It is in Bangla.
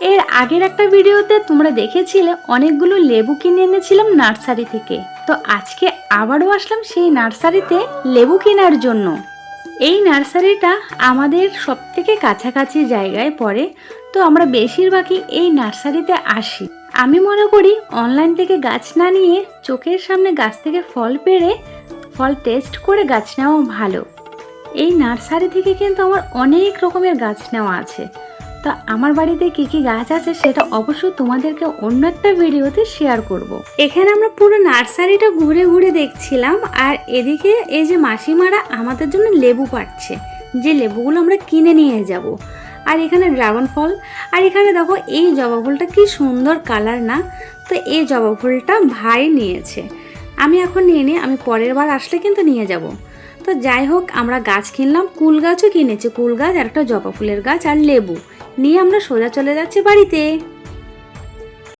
এর আগের একটা ভিডিওতে তোমরা দেখেছিলে, অনেকগুলো লেবু কিনে এনেছিলাম নার্সারি থেকে। তো আজকে আবারও আসলাম সেই নার্সারিতে লেবু কেনার জন্য। এই নার্সারিটা আমাদের সব থেকে কাছাকাছি জায়গায় পড়ে, তো আমরা বেশিরভাগই এই নার্সারিতে আসি। আমি মনে করি অনলাইন থেকে গাছ না নিয়ে চোখের সামনে গাছ থেকে ফল পেড়ে, ফল টেস্ট করে গাছ নেওয়া ভালো। এই নার্সারি থেকে কিন্তু আমার অনেক রকমের গাছ নেওয়া আছে। তো আমার বাড়িতে কি কি গাছ আছে সেটা অবশ্যই তোমাদেরকে অন্য একটা ভিডিওতে শেয়ার করব। এখানে আমরা পুরো নার্সারিটা ঘুরে ঘুরে দেখছিলাম আর এদিকে এই যে মাসিমারা আমাদের জন্য লেবু পাচ্ছে যে লেবুগুলো আমরা কিনে নিয়ে যাব। আর এখানে ড্রাগন ফল, আর এখানে দেখো এই জবা ফুলটা কি সুন্দর কালার না? তো এই জবা ফুলটা ভাই নিয়েছে। আমি এখন নিয়ে নিই আমি পরের বার আসলে কিন্তু নিয়ে যাব। তো যাই হোক, আমরা গাছ কিনলাম, কুল গাছও কিনেছি, কুল গাছ আর একটা জবা ফুলের গাছ আর লেবু। নিয়ে আমরা সোজা চলে যাচ্ছি বাড়িতে।